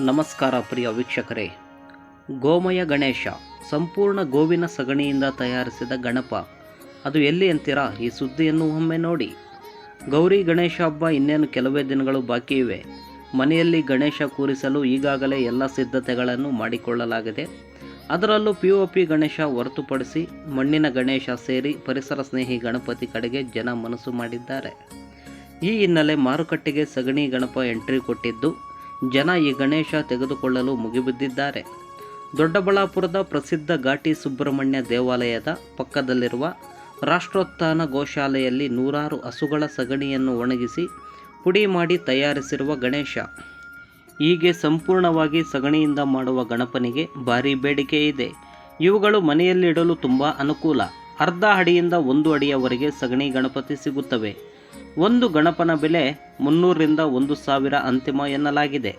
ನಮಸ್ಕಾರ ಪ್ರಿಯ ವೀಕ್ಷಕರೇ. ಗೋಮಯ ಗಣೇಶ ಸಂಪೂರ್ಣ ಗೋವಿನ ಸಗಣಿಯಿಂದ ತಯಾರಿಸಿದ ಗಣಪ. ಅದು ಎಲ್ಲಿ ಅಂತೀರಾ? ಈ ಸುದ್ದಿಯನ್ನು ಒಮ್ಮೆ ನೋಡಿ. ಗೌರಿ ಗಣೇಶ ಹಬ್ಬ ಇನ್ನೇನು ಕೆಲವೇ ದಿನಗಳು ಬಾಕಿ ಇವೆ. ಮನೆಯಲ್ಲಿ ಗಣೇಶ ಕೂರಿಸಲು ಈಗಾಗಲೇ ಎಲ್ಲ ಸಿದ್ಧತೆಗಳನ್ನು ಮಾಡಿಕೊಳ್ಳಲಾಗಿದೆ. ಅದರಲ್ಲೂ ಪಿ ಒ ಪಿ ಗಣೇಶ ಹೊರತುಪಡಿಸಿ ಮಣ್ಣಿನ ಗಣೇಶ ಸೇರಿ ಪರಿಸರ ಸ್ನೇಹಿ ಗಣಪತಿ ಕಡೆಗೆ ಜನ ಮನಸ್ಸು ಮಾಡಿದ್ದಾರೆ. ಈ ಹಿನ್ನೆಲೆ ಮಾರುಕಟ್ಟೆಗೆ ಸಗಣಿ ಗಣಪ ಎಂಟ್ರಿ ಕೊಟ್ಟಿದ್ದು ಜನ ಈ ಗಣೇಶ ತೆಗೆದುಕೊಳ್ಳಲು ಮುಗಿಬಿದ್ದಿದ್ದಾರೆ. ದೊಡ್ಡಬಳ್ಳಾಪುರದ ಪ್ರಸಿದ್ಧ ಘಾಟಿ ಸುಬ್ರಹ್ಮಣ್ಯ ದೇವಾಲಯದ ಪಕ್ಕದಲ್ಲಿರುವ ರಾಷ್ಟ್ರೋತ್ಥಾನ ಗೋಶಾಲೆಯಲ್ಲಿ ನೂರಾರು ಹಸುಗಳ ಸಗಣಿಯನ್ನು ಒಣಗಿಸಿ ಪುಡಿ ಮಾಡಿ ತಯಾರಿಸಿರುವ ಗಣೇಶ. ಹೀಗೆ ಸಂಪೂರ್ಣವಾಗಿ ಸಗಣಿಯಿಂದ ಮಾಡುವ ಗಣಪನಿಗೆ ಭಾರಿ ಬೇಡಿಕೆ ಇದೆ. ಇವುಗಳು ಮನೆಯಲ್ಲಿಡಲು ತುಂಬ ಅನುಕೂಲ. ಅರ್ಧ ಅಡಿಯಿಂದ ಒಂದು ಅಡಿಯವರೆಗೆ ಸಗಣಿ ಗಣಪತಿ ಸಿಗುತ್ತವೆ. ಒಂದು ಗಣಪನ ಬೆಲೆ ಮುನ್ನೂರರಿಂದ ಒಂದು ಸಾವಿರ ಅಂತಿಮ ಎನ್ನಲಾಗಿದೆ.